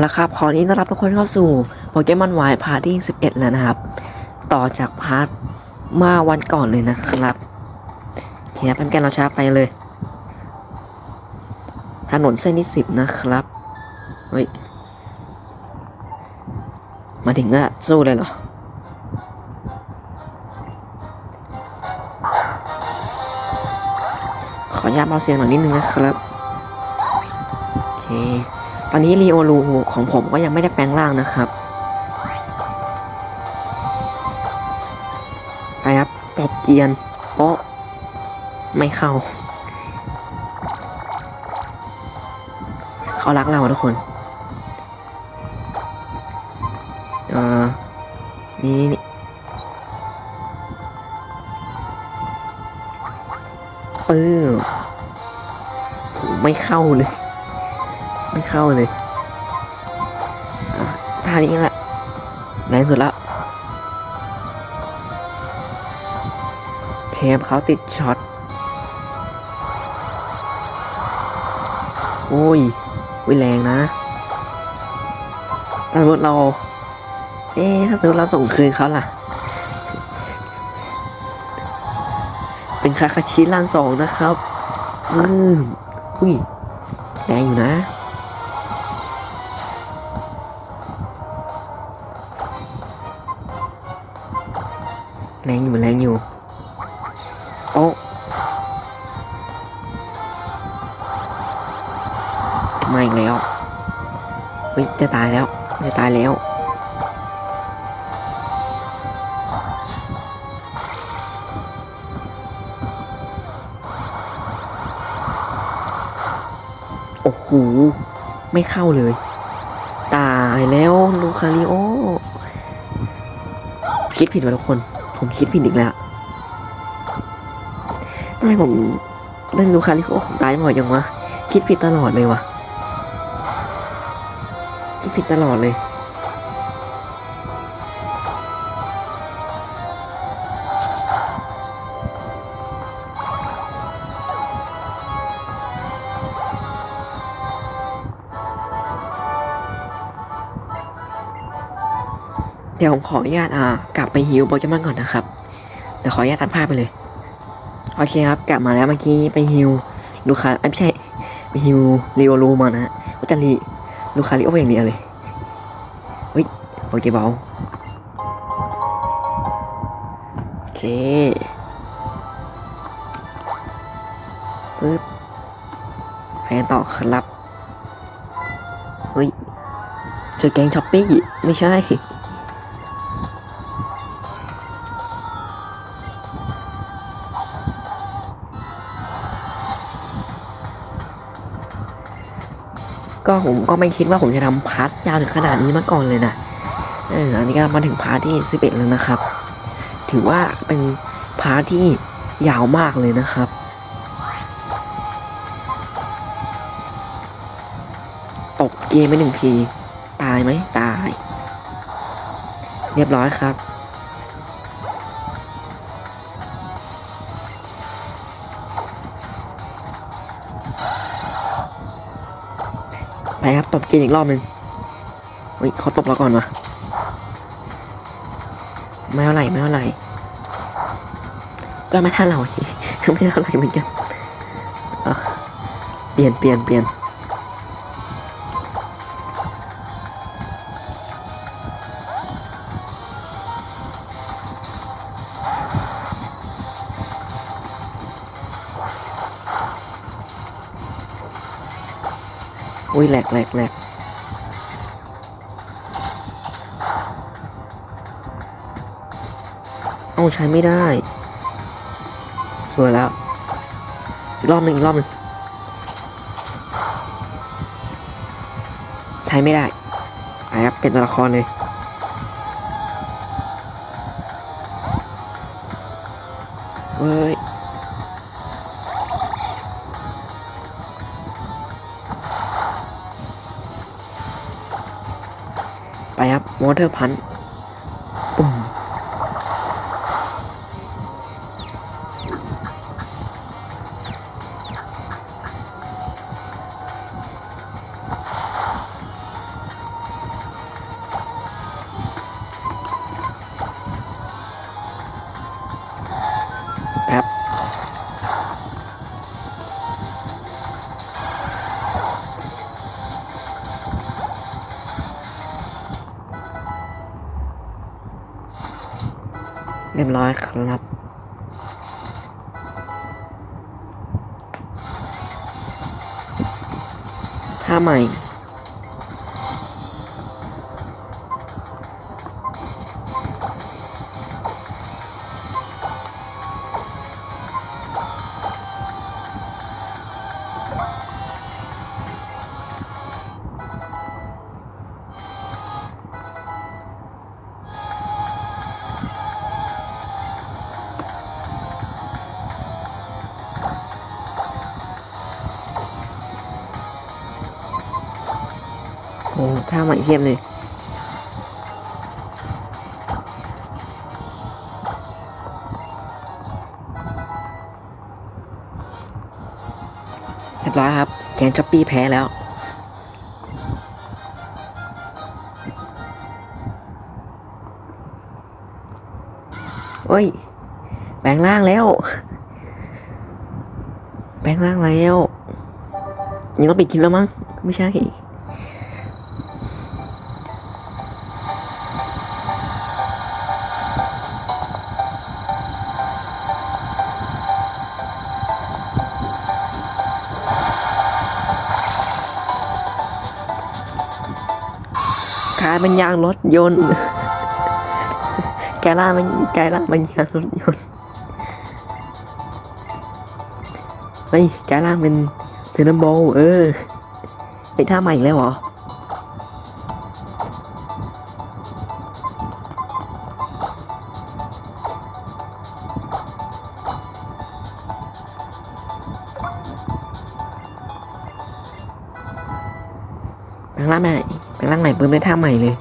แล้วครับ ขอนี้ต้อนรับทุกคนเข้าสู่โปเกมอนไวพาร์ทที่11 แล้วนะครับ ต่อจากพาร์ทเมื่อวันก่อนเลยนะครับโอเคครับเป็นแกนเราช้าไปเลย ถนนเส้นที่สิบนะครับ เฮ้ย มาถึงก็สู้เลยเหรอ ขออนุญาตเบาเสียงหน่อยนิดนึงนะครับ โอเค ตอนนี้รีโอลูของผมก็ยังไม่ได้แปลงร่างนะครับไปครับตบเกียนโป๊ะไม่เข้า เขารักเราทุกคนเออนี่นี่นปื้อไม่เข้าเลย เข้าเลยท่านี้แหละแรงสุดละเคมเขาติดช็อต โอ้ยวิแรงนะถ้าสมมติเรา เอ๊ะถ้าสมมติเราส่งคืนเขาล่ะ เป็นคาคาชิล่างสองนะครับ อืมอุ้ยแรงอยู่นะ โอ้โห ไม่เข้าเลย ตายแล้วลูคาริโอ คิดผิดว่ะทุกคน ผมคิดผิดอีกแล้วทำไมผมเล่นลูคาริโอผมตายบ่อยยังวะ คิดผิดตลอดเลยวะคิดผิดตลอดเลย ดี๋ยวผมขออนุญาตอ่ากลับไปฮิวโปเกมอนก่อนนะครับเดี๋ยวขออนุญาตตัดภาพไปเลยโอเคครับ กลับมาแล้วเมื่อกี้ไปฮิวลูคาเอ้ยไม่ใช่ไปฮิวรีโอรูมานะฮะว่าจะรีลูคาริโออย่างเดียวเลยเฮ้ยโปเกบอลโอเคปึ๊บไปกันต่อครับเฮ้ยเจอแกงช้อปปี้ไม่ใช่ ก็ผมก็ไม่คิดว่าผมจะทำพาร์ทยาวถึงขนาดนี้มาก่อนเลยนะเอออันนี้ก็มาถึงพาร์ทที่สิบเอ็ดแล้วนะครับ ถือว่าเป็นพาร์ทที่ยาวมากเลยนะครับ ตกเกมไปหนึ่งที ตายไหมตาย เรียบร้อยครับ ตบเกมอีกรอบหนึ่งเฮ้ยเขาตบเราก่อนวะไม่เท่าไหร่ไม่เท่าไหร่ก็ไม่เท่าเราไม่เท่าไหร่เหมือนกันเปลี่ยนเปลี่ยนเปลี่ยน อุ้ยแหลกแหลกแหลกเอ้าใช้ไม่ได้ สวยแล้ว อีกรอบหนึ่งอีกรอบหนึ่งใช้ไม่ได้ไปครับเป็นตัวละครเลยเฮ้ย อเตอร์พันธ์ เรียบร้อยครับ ถ้าใหม่ โอ้ท่าใหม่เทียบเลยเรียบร้อยครับ แกนช้อปปี้แพ้แล้วโอ้ยแปลงร่างแล้วแปลงร่างแล้วยังต้องปิดคลิปแล้วมั้ง ไม่ใช่ กลายเป็นยางรถยนต์ แกล่ามันแกล่ามันยางรถยนต์เฮ้ยแกล่าเป็นเทอร์นโบเออไอท่าใหม่แล้วเหรอแปลงร่างใหม่ งร่างใหม่ปื้มได้ท่าใหม่เลย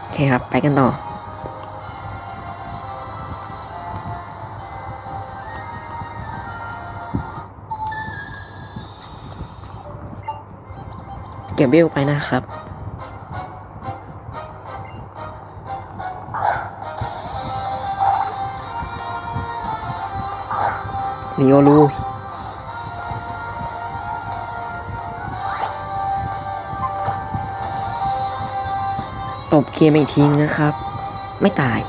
โอเคครับ ไปกันต่อเก็บวิวไปนะครับ นีโอรูตบเคลียร์ไม่ทิ้งนะครับ ไม่ตาย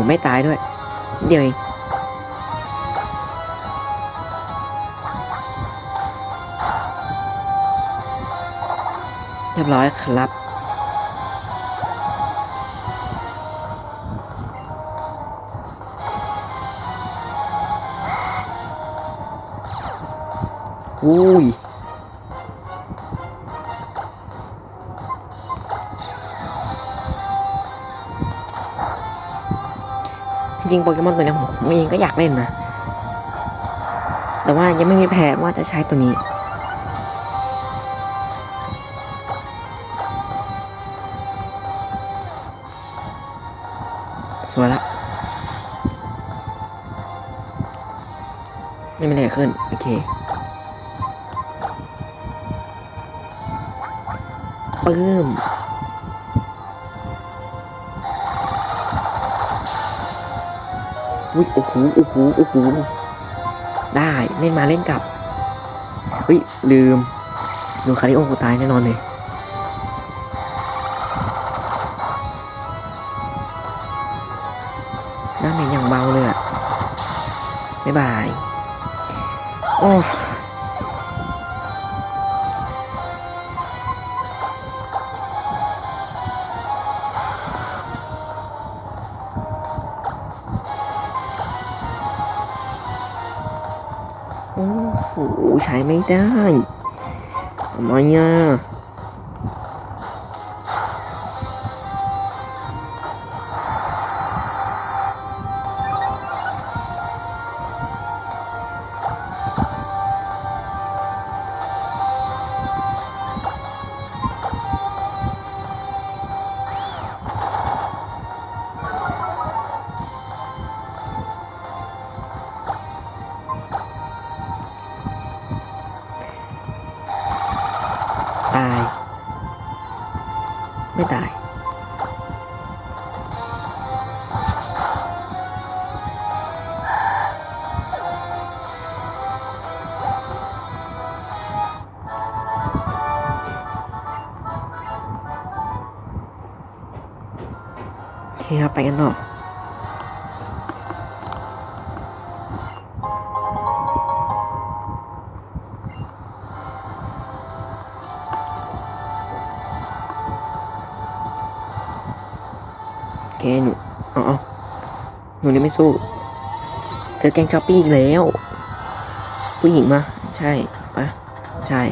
โอ้โหไม่ตายด้วย เดี๋ยวเองเรียบร้อยครับ อุ้ย ริงโปเกมอนตัวนี้ผมผมเองก็อยากเล่นนะ แต่ว่ายังไม่มีแผนว่าจะใช้ตัวนี้ สวยละ ไม่มีอะไรขึ้น โอเคปื้ม อุ้ยโอ้โหโอ้โหโอ้โหได้เล่นมาเล่นกลับเฮ้ยลืมลืมคาริโอกูตายแน่นอนเลย คครับไปกันต่อแกหนูอาเอหนูนี่ไม่สู้ เจอแกงช้อปปี้อีกแล้ว ผู้หญิงมา ใช่ปะใช่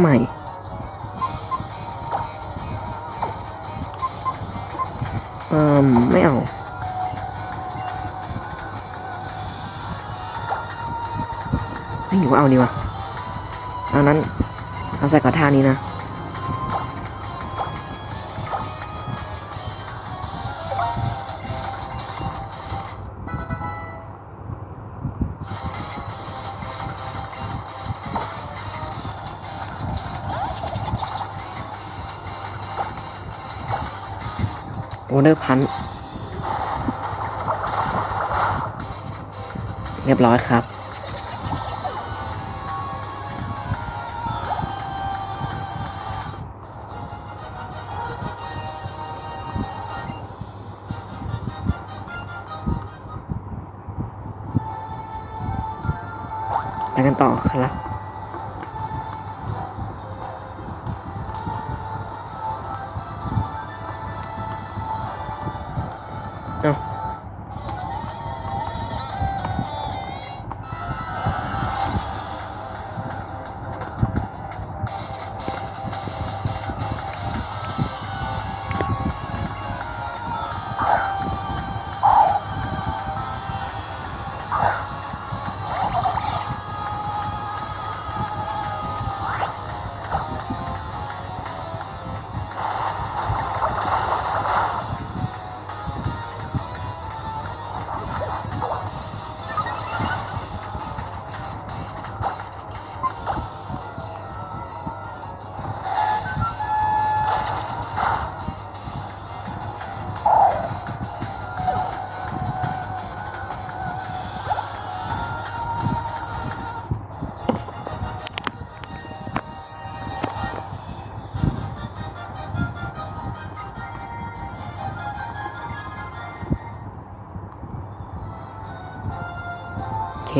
ใหม่ เอ่อไม่เอาไม่หนูเอาดีวะเอานั้น เอาใส่กระทานี้นะ เดอร์พันเรียบร้อยครับ ไปกันต่อครับ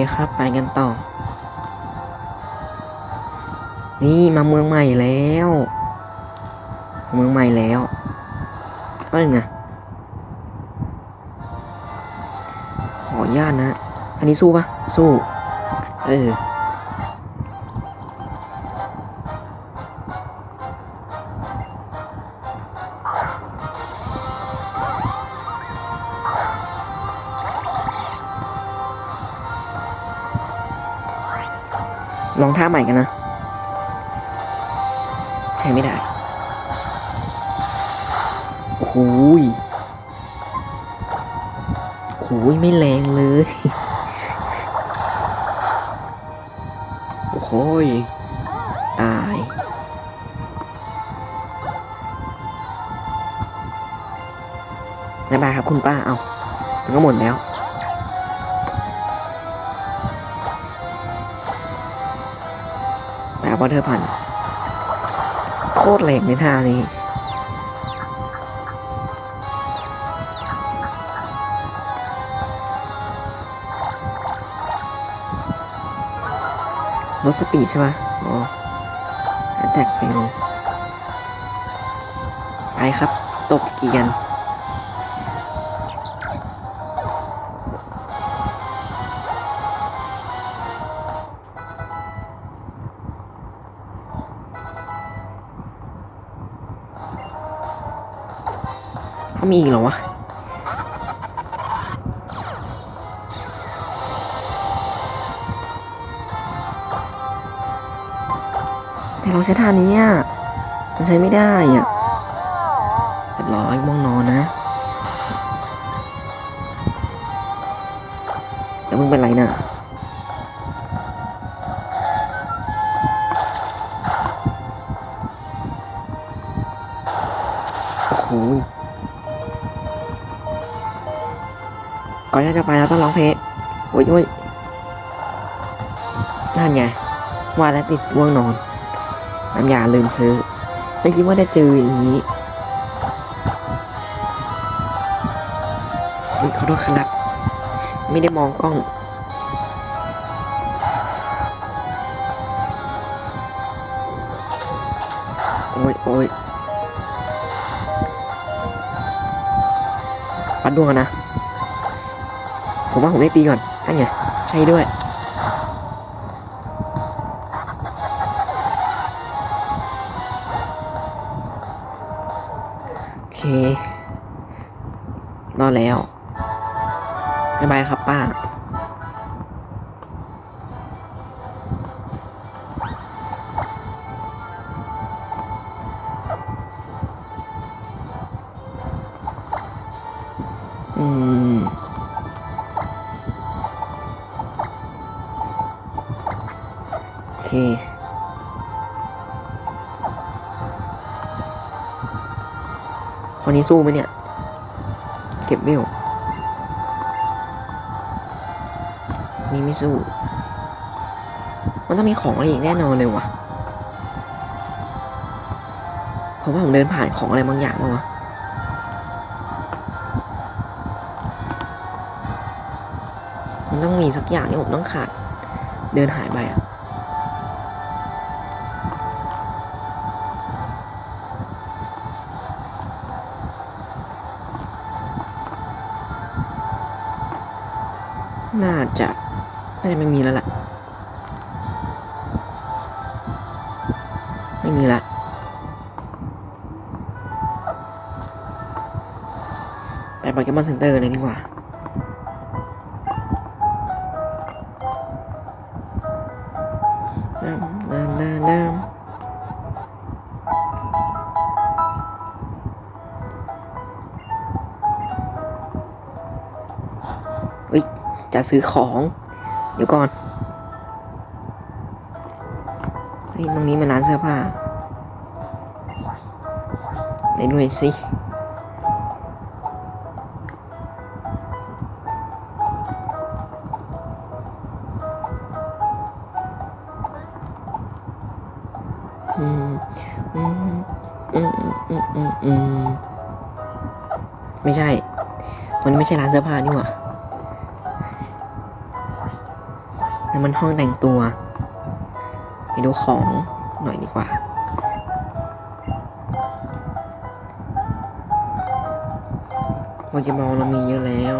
คครับ ไปกันต่อ นี่มาเมืองใหม่แล้ว เมืองใหม่แล้วก็ยังไงขออนุญาตนะ อันนี้สู้ปะสู้ เออ ใหม่กันนะ ใช้ไม่ได้ โอ้โหโอ้โหไม่แรงเลย โอ้โหยตายบ๊ายบายครับคุณป้า เอามันก็หมดแล้ว ไปเอาวอเทอร์พัน โคตรแรงในท่านี้ ลดสปีดใช่ไหมอ๋อแทกเฟลไปครับ ตบเกียน มีอีกเหรอวะ แต่เราใช้ท่านี้อะมันใช้ไม่ได้อะเรียบร้อยง่วงนอนนะแล้วมึงเป็นไรน่ะ จะไปเราต้องร้องเพลงโอ้ยโอ้ยนั่นไงว่าแล้วติดง่วงนอนน้ำยาลืมซื้อไม่คิดว่าจะเจออย่างนี้อุ๊ยขอโทษครับ ไม่ได้มองกล้องโอ้ยโอ้ยปัดดวงนะ ผมว่าผมได้ตีก่อนนั่นไงใช่ด้วยโอเค คคนนี้สู้ไหมเนี่ย เก็บวิวนี่ไม่สู้ มันต้องมีของอะไรอีกแน่นอนเลยวะผมว่าผมเดินผ่านของอะไรบางอย่างมาวะมันต้องมีสักอย่างที่ผมต้องขาด เดินหายไปอะ น่าจะน่าจะไม่มีแล้วล่ะ ไม่มีละไปโปเกมอนเซ็นเตอร์เลยดีกว่า จะซื้อของ เดี๋ยวก่อนเฮ้ตรงนี้มันร้านเสื้อผ้าไหนดูหน่อยสิอืมอืมอืมอืมอืมอืมไม่ใช่ มันไม่ใช่ร้านเสื้อผ้านี่หว่า นั่นมันห้องแต่งตัว ไปดูของหน่อยดีกว่าโปเกมอนเรามีเยอะแล้ว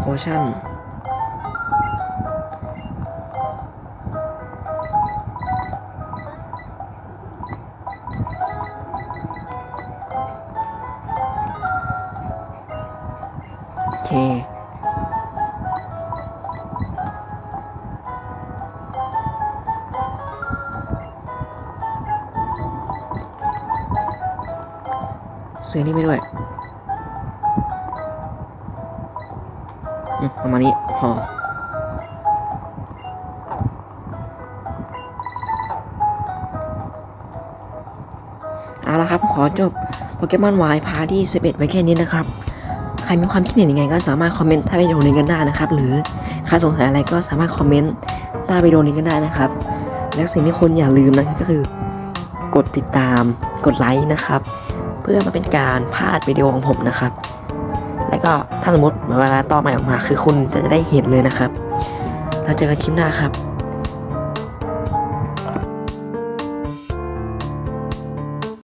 โพชั่น อนี่ไปด้วยอืมประมาณนี้พอเอาละครับ ขอจบโปเกมอนวายพาที่ 11 ไว้แค่นี้นะครับ ใครรมีความคิดเห็นยังไงก็สามารถคอมเมนต์ใต้วิดีโอนี้กันได้นะครับ หรือใครสงสัยอะไรก็สามารถคอมเมนต์ใต้วิดีโอนี้กันได้นะครับ และสิ่งที่คุณอย่าลืมนะก็คือ กดติดตาม กดไลค์นะครับ เพื่อมาเป็นการพลาดวิดีโอของผมนะครับ แล้วก็ถ้าสมมติเวลาต่อใหม่ออกมาคือคุณจะได้เห็นเลยนะครับแล้วเจอกันคลิปหน้าครับ